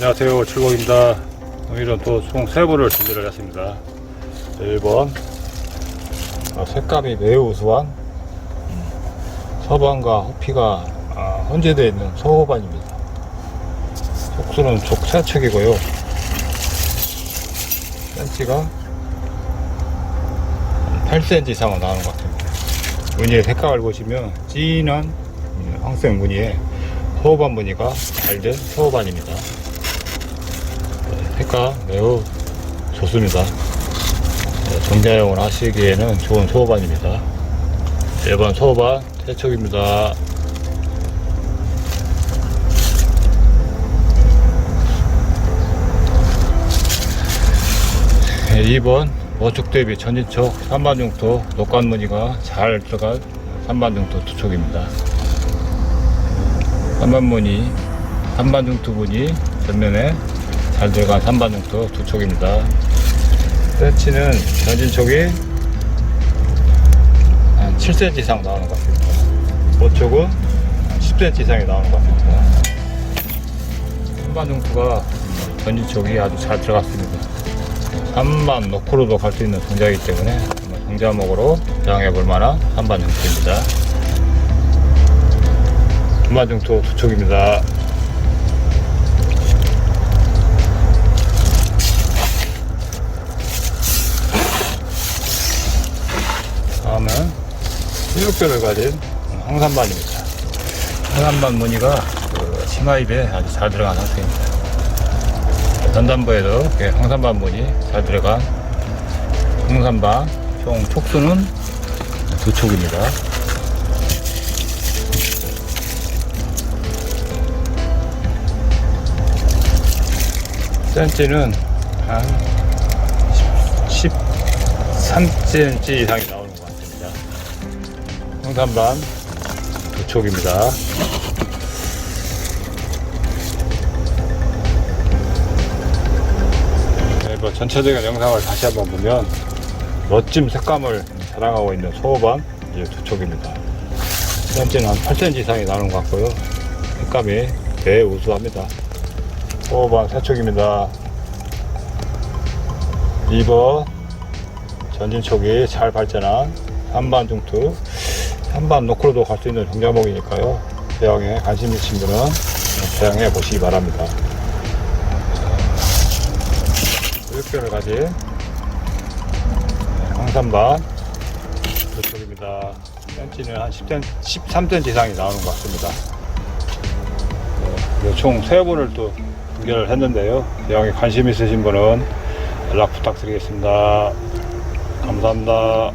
안녕하세요. 출국입니다. 오늘은 또총 세부를 준비를 했습니다. 1번. 어, 색감이 매우 우수한 음, 서반과 호피가 아, 혼재되어 있는 소호반입니다. 촉수는 족사측이고요. 센치가 8cm 이상은 나오는 것 같습니다 무늬의 색감을 보시면 진한 음, 황색 무늬에 소호반 무늬가 잘된 소호반입니다. 네, 색깔 매우 좋습니다. 네, 정자용을 하시기에는 좋은 소호반입니다. 1번 소호반 태촉입니다. 네, 2번 모축 대비 전진촉 3반 중토 녹관 무늬가 잘 들어간 3반 중토 두 촉입니다. 3반 무늬 3반 중토 무늬 전면에 잘 들어간 3반 중토 두 촉입니다. 센치는 전진 촉이 한 7cm 이상 나오는 것 같습니다. 모촉은 10cm 이상이 나오는 것 같습니다. 3반 중토가 전진 촉이 아주 잘 들어갔습니다. 3만 노크로도 갈 수 있는 동작이기 때문에 동자목으로 사용해 볼 만한 3반 중투입니다. 3반 중투 두 촉입니다. 16별을 가진 황산반입니다. 황산반 무늬가 그 심화입에 아주 잘 들어간 상태입니다. 전담부에도 황산반 무늬 잘 들어간 황산반 총 촉수는 두 촉입니다. 센치는 한 13cm 이상이 나옵니다. 황산반 두 촉입니다. 네, 뭐 전체적인 영상을 다시 한번 보면 멋진 색감을 자랑하고 있는 소호반 이제 두 촉입니다. 현재는 한 8cm 이상이 나오는 것 같고요. 색감이 매우 우수합니다. 소호반 세 촉입니다. 2번 전진촉이 잘 발전한 3반 중투 3반 노크로도 갈 수 있는 종자목이니까요. 대형에 관심 있으신 분은 대형해 보시기 바랍니다. 교육별을 가진 황산반 저쪽입니다. 센치는 한 10cm, 13cm 이상이 나오는 것 같습니다. 네, 총 3분을 또 분결을 했는데요. 대형에 관심 있으신 분은 연락 부탁드리겠습니다. 감사합니다.